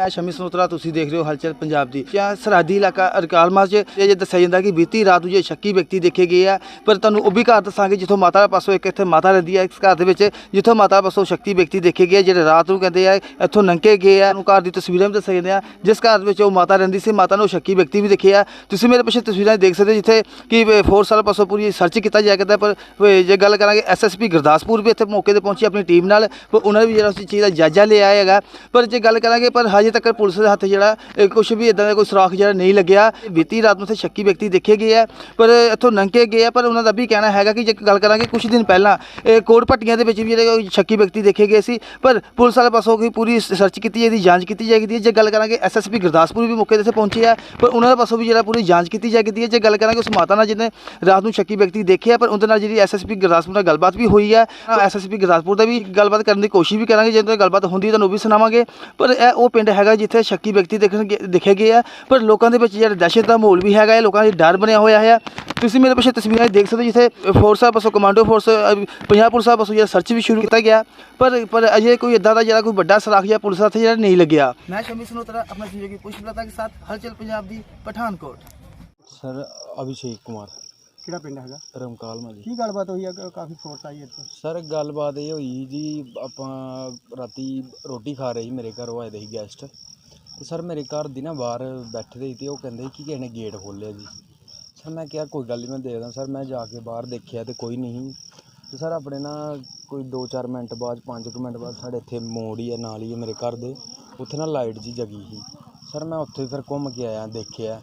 ਮੈਂ ਸ਼ਮੀ ਸਨੋਤਰਾ ਤੁਸੀਂ ਦੇਖ ਰਹੇ ਹੋ ਹਲਚਲ ਪੰਜਾਬ ਦੀ। ਜਾਂ ਸਰਹੱਦੀ ਇਲਾਕਾ ਅਰਕਾਲਮਾ 'ਚ ਇਹ ਜੇ ਦੱਸਿਆ ਜਾਂਦਾ ਕਿ ਬੀਤੀ ਰਾਤ ਨੂੰ ਜੇ ਸ਼ੱਕੀ ਵਿਅਕਤੀ ਦੇਖੇ ਗਏ ਆ, ਪਰ ਤੁਹਾਨੂੰ ਉਹ ਵੀ ਘਰ ਦੱਸਾਂਗੇ ਜਿੱਥੋਂ ਮਾਤਾ ਪਾਸੋਂ ਇੱਕ ਇੱਥੇ ਮਾਤਾ ਰਹਿੰਦੀ ਹੈ ਇਸ ਘਰ ਦੇ ਵਿੱਚ, ਜਿੱਥੋਂ ਮਾਤਾ ਪਾਸੋਂ ਸ਼ੱਕੀ ਵਿਅਕਤੀ ਦੇਖੇ ਗਏ ਜਿਹੜੇ ਰਾਤ ਨੂੰ ਕਹਿੰਦੇ ਆ, ਇੱਥੋਂ ਨੰਕੇ ਗਏ ਆ। ਨੂੰ ਘਰ ਦੀ ਤਸਵੀਰਾਂ ਵੀ ਦੱਸਿਆ ਸਕਦੇ ਆ ਜਿਸ ਘਰ ਵਿੱਚ ਉਹ ਮਾਤਾ ਰਹਿੰਦੀ ਸੀ, ਮਾਤਾ ਨੂੰ ਸ਼ੱਕੀ ਵਿਅਕਤੀ ਵੀ ਦੇਖੇ ਆ। ਤੁਸੀਂ ਮੇਰੇ ਪਿੱਛੇ ਤਸਵੀਰਾਂ ਦੇਖ ਸਕਦੇ ਹੋ, ਜਿੱਥੇ ਕਿ ਫੋਰ ਸਾਲ ਪਾਸੋਂ ਪੂਰੀ ਸਰਚ ਕੀਤਾ ਜਾ ਕਰਦਾ ਪਰ ਜੇ ਗੱਲ ਕਰਾਂਗੇ ਐਸਐਸਪੀ ਗੁਰਦਾਸਪੁਰ ਵੀ ਇੱਥੇ ਮੌਕੇ ਤੇ ਪਹੁੰਚੀ ਆਪਣੀ ਟੀਮ ਨਾਲ ਉਹਨਾਂ ਨੇ ਵੀ ਜਿਹੜਾ ਉਸ ਚੀਜ਼ ਦਾ ਜਾਇਜ਼ਾ ਲਿਆ ਹੈਗਾ। ਪਰ ਜੇ ਗੱਲ ਕਰਾਂਗੇ, ਪਰ ਹਜੇ ਤੱਕ ਪੁਲਿਸ ਦੇ ਹੱਥ ਜਿਹੜਾ ਕੁਝ ਵੀ ਇਦਾਂ ਦਾ ਕੋਈ ਸੁਰਾਖ ਜਿਹੜਾ ਨਹੀਂ ਲੱਗਿਆ। ਬੀਤੀ ਰਾਤ ਨੂੰ ਉੱਥੇ ਸ਼ੱਕੀ ਵਿਅਕਤੀ ਦੇਖੇ ਗਏ ਆ, ਪਰ ਇੱਥੋਂ ਨੰਕੇ ਗਏ ਆ, ਪਰ ਉਹਨਾਂ ਦਾ ਵੀ ਕਹਿਣਾ ਹੈਗਾ ਕਿ ਜੇ ਗੱਲ ਕਰਾਂਗੇ ਕੁਝ ਦਿਨ ਪਹਿਲਾਂ, ਇਹ ਕੋਟ ਪੱਟੀਆਂ ਦੇ ਵਿੱਚ ਵੀ ਜਿਹੜੇ ਉਹ ਸ਼ੱਕੀ ਵਿਅਕਤੀ ਦੇਖੇ ਗਏ ਸੀ, ਪਰ ਪੁਲਿਸ ਵਾਲੇ ਪਾਸੋਂ ਕੋਈ ਪੂਰੀ ਸਰਚ ਕੀਤੀ ਜਾਏਗੀ ਜਾਂਚ ਕੀਤੀ ਜਾਏਗੀ। ਜੇ ਗੱਲ ਕਰਾਂਗੇ ਐਸਐਸਪੀ ਗੁਰਦਾਸਪੁਰ ਵੀ ਮੌਕੇ ਤੇ ਇੱਥੇ ਪਹੁੰਚੇ ਆ, ਪਰ ਉਹਨਾਂ ਦੇ ਪਾਸੋਂ ਵੀ ਜਿਹੜਾ ਪੂਰੀ ਜਾਂਚ ਕੀਤੀ ਜਾਏਗੀ। ਜੇ ਗੱਲ ਕਰਾਂਗੇ, ਉਸ ਮਾਤਾ ਨਾਲ ਜਿਹਨੇ ਰਾਤ ਨੂੰ ਸ਼ੱਕੀ ਵਿਅਕਤੀ ਦੇਖਿਆ, ਪਰ ਉਹਦੇ ਨਾਲ ਜਿਹੜੀ ਐਸਐਸਪੀ ਗੁਰਦਾਸਪੁਰ ਨਾਲ ਗੱਲਬਾਤ ਵੀ ਹੋਈ ਹੈ ਐਸਐਸਪੀ ਗੁਰਦਾਸਪੁਰ ਦਾ ਵੀ ਗੱਲਬਾਤ ਕਰਨ ਦੀ ਕੋਸ਼ਿਸ਼ ਵੀ ਕਰਾਂਗੇ, ਜੇ ਤੋਂ ਗੱਲਬਾਤ ਹੁੰਦੀ ਤੁਹਾਨੂੰ ਉਹ ਵੀ ਸੁਣਾਵਾਂਗੇ। ਪਰ ਇਹ ਉਹ ਪਿੰਡ ਹੈਗਾ ਜਿੱਥੇ ਸ਼ੱਕੀ ਵਿਅਕਤੀ ਦੇਖਣ ਦਿਖੇ ਗਏ ਆ, ਪਰ ਲੋਕਾਂ ਦੇ ਵਿੱਚ ਜਿਹੜਾ ਦਹਿਸ਼ਤ ਦਾ ਮਾਹੌਲ ਵੀ ਹੈਗਾ ਹੈ, ਲੋਕਾਂ ਦੀ ਡਰ ਬਣਿਆ ਹੋਇਆ ਹੈ। ਤੁਸੀਂ ਮੇਰੇ ਪਿੱਛੇ ਤਸਵੀਰਾਂ ਦੇਖ ਸਕਦੇ ਜਿੱਥੇ ਫੋਰਸ ਸਾਹਿਬ ਪਾਸੋਂ, ਕਮਾਂਡੋ ਫੋਰਸ ਪੰਜਾਬ ਪੁਲਿਸ ਸਾਹਿਬ ਪਾਸੋਂ ਜਿਹੜਾ ਸਰਚ ਵੀ ਸ਼ੁਰੂ ਕੀਤਾ ਗਿਆ। ਪਰ ਪਰ ਅਜੇ ਕੋਈ ਇਦਾਂ ਦਾ ਜਿਹੜਾ ਕੋਈ ਵੱਡਾ ਸਰਾਖ ਜਾਂ ਪੁਲਿਸ ਹੱਥ ਜਿਹੜਾ ਨਹੀਂ ਲੱਗਿਆ। ਮੈਂ ਸ਼ਮੀ ਸਨੋਤਰਾ ਆਪਣਾ ਸਹਿਯੋਗੀ ਪੁਸ਼ਪਲਤਾ ਕੇ ਸਾਥ, ਹਲਚਲ ਪੰਜਾਬ ਦੀ, ਪਠਾਨਕੋਟ। ਸਰ, ਅਭਿਸ਼ੇਕ ਕੁਮਾਰ। ਕਿਹੜਾ ਪਿੰਡ ਹੈਗਾ? ਰਮਕਾਲ ਮਾ ਜੀ। ਕੀ ਗੱਲਬਾਤ ਹੋਈ ਆ? ਕ- ਕਾਫੀ ਫੋਰਸ ਆਈ ਇੱਥੇ। ਸਰ ਗੱਲਬਾਤ ਇਹ ਹੋਈ ਜੀ ਆਪਾਂ ਰਾਤੀ ਰੋਟੀ ਖਾ ਰਹੇ ਸੀ ਮੇਰੇ ਘਰ ਉਹ ਆਏ ਦੇ ਸੀ ਗੈਸਟ ਤੇ ਸਰ ਮੇਰੇ ਘਰ ਦੀ ਨਾ ਬਾਹਰ ਬੈਠੇ ਦੇ ਸੀ ਤੇ ਉਹ ਕਹਿੰਦੇ ਸੀ ਕਿ ਕਿਸੇ ਨੇ ਗੇਟ ਖੋਲ੍ਹਿਆ ਜੀ। ਸਰ ਮੈਂ ਕਿਹਾ ਕੋਈ ਗੱਲ ਨਹੀਂ ਮੈਂ ਦੇਖਦਾ ਸਰ ਮੈਂ ਜਾ ਕੇ ਬਾਹਰ ਦੇਖਿਆ ਤੇ ਕੋਈ ਨਹੀਂ। ਤੇ ਸਰ ਆਪਣੇ ਨਾ ਕੋਈ 2-4 ਮਿੰਟ ਬਾਅਦ 5 ਮਿੰਟ ਬਾਅਦ ਸਾਡੇ ਇੱਥੇ ਮੋੜ ਹੀ ਹੈ ਨਾਲ ਹੀ ਹੈ ਮੇਰੇ ਘਰ ਦੇ। ਉੱਥੇ ਨਾ ਲਾਈਟ ਜੀ ਜਗੀ ਸੀ। ਸਰ ਮੈਂ ਉੱਥੇ ਫਿਰ ਘੁੰਮ ਕੇ ਆਇਆ ਦੇਖਿਆ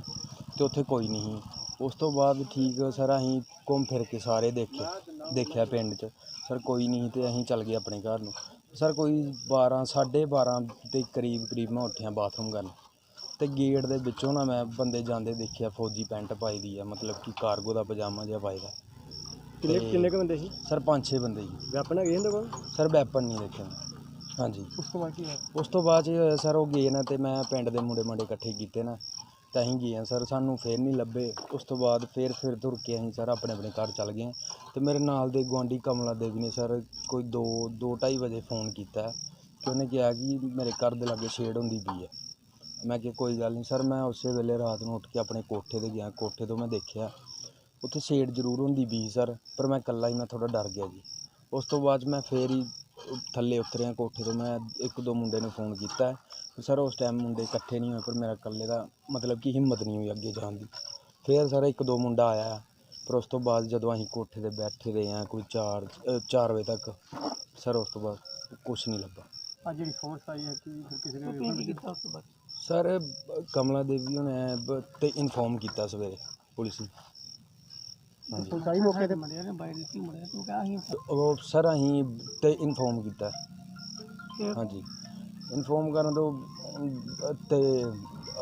ਤੇ ਉੱਥੇ ਕੋਈ ਨਹੀਂ ਸੀ। ਉਸ ਤੋਂ ਬਾਅਦ ਠੀਕ ਸਰ ਅਸੀਂ ਘੁੰਮ ਫਿਰ ਕੇ ਸਾਰੇ ਦੇਖੇ ਦੇਖਿਆ ਪਿੰਡ 'ਚ। ਸਰ ਕੋਈ ਨਹੀਂ ਤੇ ਅਸੀਂ ਚੱਲ ਗਏ ਆਪਣੇ ਘਰ ਨੂੰ। ਸਰ ਕੋਈ 12 12:30 ਦੇ ਕਰੀਬ ਕਰੀਬ ਮੈਂ ਉੱਠਿਆ ਬਾਥਰੂਮ ਕਰਨ। ਤੇ ਗੇਟ ਦੇ ਵਿੱਚੋਂ ਨਾ ਮੈਂ ਬੰਦੇ ਜਾਂਦੇ ਦੇਖਿਆ ਫੌਜੀ ਪੈਂਟ ਪਾਈ ਦੀ ਆ ਮਤਲਬ ਕਿ ਕਾਰਗੋ ਦਾ ਪਜਾਮਾ ਜਿਹਾ ਪਾਈ ਦਾ। ਕਿੰਨੇ ਤੇ- ਕਿੰਨੇ ਕੁ ਬੰਦੇ ਸੀ? ਸਰ ਪੰਜ ਛੇ ਬੰਦੇ ਜੀ ਵੈਪਨ ਹੈਗੇ ਇਹਦੇ ਕੋਲ? ਸਰ ਵੈਪਨ ਨਹੀਂ ਦੇਖੇ ਹਾਂਜੀ। ਉਸ ਤੋਂ ਬਾਅਦ ਕੀ ਹੋਇਆ? ਉਸ ਤੋਂ ਬਾਅਦ 'ਚ ਇਹ ਹੋਇਆ ਸਰ ਉਹ ਗਏ ਨਾ ਤੇ ਮੈਂ ਪਿੰਡ ਦੇ ਮੁੰਡੇ ਮਾਂਡੇ ਇਕੱਠੇ ਕੀਤੇ ਨਾ। ਤਾਂ ਅਸੀਂ ਗਏ ਹਾਂ ਸਰ, ਸਾਨੂੰ ਫਿਰ ਨਹੀਂ ਲੱਭੇ। ਉਸ ਤੋਂ ਬਾਅਦ ਫਿਰ ਫਿਰ ਤੁਰ ਕੇ ਅਸੀਂ ਸਰ ਆਪਣੇ ਆਪਣੇ ਘਰ ਚੱਲ ਗਏ ਅਤੇ ਮੇਰੇ ਨਾਲ ਦੇ ਗੁਆਂਢੀ ਕਮਲਾ ਦੇਵੀ ਨੇ ਸਰ ਕੋਈ ਦੋ ਦੋ ਢਾਈ ਵਜੇ ਫੋਨ ਕੀਤਾ ਕਿ ਉਹਨੇ ਕਿਹਾ ਕਿ ਮੇਰੇ ਘਰ ਦੇ ਲਾਗੇ ਛੇੜ ਹੁੰਦੀ ਪਈ ਹੈ। ਮੈਂ ਕਿਹਾ, ਕੋਈ ਗੱਲ ਨਹੀਂ ਸਰ, ਮੈਂ ਉਸੇ ਵੇਲੇ ਰਾਤ ਨੂੰ ਉੱਠ ਕੇ ਆਪਣੇ ਕੋਠੇ ਤੇ ਗਿਆ। ਕੋਠੇ ਤੋਂ ਮੈਂ ਦੇਖਿਆ, ਉੱਥੇ ਛੇੜ ਜ਼ਰੂਰ ਹੁੰਦੀ ਪਈ ਸਰ, ਪਰ ਮੈਂ ਇਕੱਲਾ ਹੀ, ਮੈਂ ਥੋੜ੍ਹਾ ਡਰ ਗਿਆ ਜੀ। ਉਸ ਤੋਂ ਬਾਅਦ 'ਚ ਮੈਂ ਫਿਰ ਹੀ ਥੱਲੇ ਉਤਰਿਆ ਕੋਠੇ ਤੋਂ ਮੈਂ ਇੱਕ ਦੋ ਮੁੰਡੇ ਨੂੰ ਫੋਨ ਕੀਤਾ। ਸਰ ਉਸ ਟਾਈਮ ਮੁੰਡੇ ਇਕੱਠੇ ਨਹੀਂ ਹੋਏ ਪਰ ਮੇਰਾ ਇਕੱਲੇ ਦਾ ਮਤਲਬ ਕਿ ਹਿੰਮਤ ਨਹੀਂ ਹੋਈ ਅੱਗੇ ਜਾਣ ਦੀ। ਫਿਰ ਸਰ ਇੱਕ ਦੋ ਮੁੰਡਾ ਆਇਆ। ਪਰ ਉਸ ਤੋਂ ਬਾਅਦ ਜਦੋਂ ਅਸੀਂ ਕੋਠੇ ਤੇ ਬੈਠੇ ਰਹੇ ਹਾਂ ਕੋਈ 4 4 ਵਜੇ ਤੱਕ ਸਰ ਉਸ ਤੋਂ ਬਾਅਦ ਕੁਝ ਨਹੀਂ ਲੱਭਾ। ਆ ਜਿਹੜੀ ਫੋਰਸ ਆਈ ਹੈ ਕਿ ਫਿਰ ਕਿਸੇ ਨੇ ਕੀਤਾ ਉਸ ਤੋਂ ਬਾਅਦ? ਸਰ ਕਮਲਾ ਦੇਵੀ ਉਹਨੇ ਤੇ ਇਨਫੋਰਮ ਕੀਤਾ ਸਵੇਰੇ ਪੁਲਿਸ ਨੂੰ। ਪੁਲਿਸ ਆਈ ਮੌਕੇ ਤੇ? ਮੁੰਡਿਆਂ ਨੇ ਬਾਈ ਦਿੱਤੀ ਮੁੰਡਿਆਂ ਤੂੰ ਕਿਹਾ ਅਸੀਂ ਉਹ ਸਰ ਅਸੀਂ ਤੇ ਇਨਫੋਰਮ ਕੀਤਾ। ਹਾਂਜੀ ਇਨਫੋਰਮ ਕਰਨ ਤੋਂ ਅਮ, ਤੇ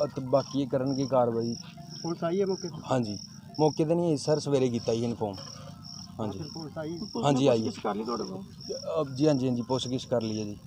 ਅਤੇ ਬਾਕੀ ਕਰਨਗੇ ਕਾਰਵਾਈ। ਪੁਲਿਸ ਆਈ ਹੈ ਮੌਕੇ ਤੇ? ਹਾਂਜੀ ਮੌਕੇ ਤੇ ਨਹੀਂ ਸਰ ਸਵੇਰੇ ਕੀਤਾ ਜੀ ਇਨਫੋਰਮ। ਹਾਂਜੀ ਫਿਰ ਪੁਲਿਸ ਆਈ। ਹਾਂਜੀ ਆਈ ਹੈ। ਕਰ ਲਈ ਤੁਹਾਡੇ ਕੋਲ? ਅਹ ਜੀ ਹਾਂਜੀ ਹਾਂਜੀ ਪੁੱਛ ਗਿੱਛ ਕਰ ਲਈ ਹੈ ਜੀ।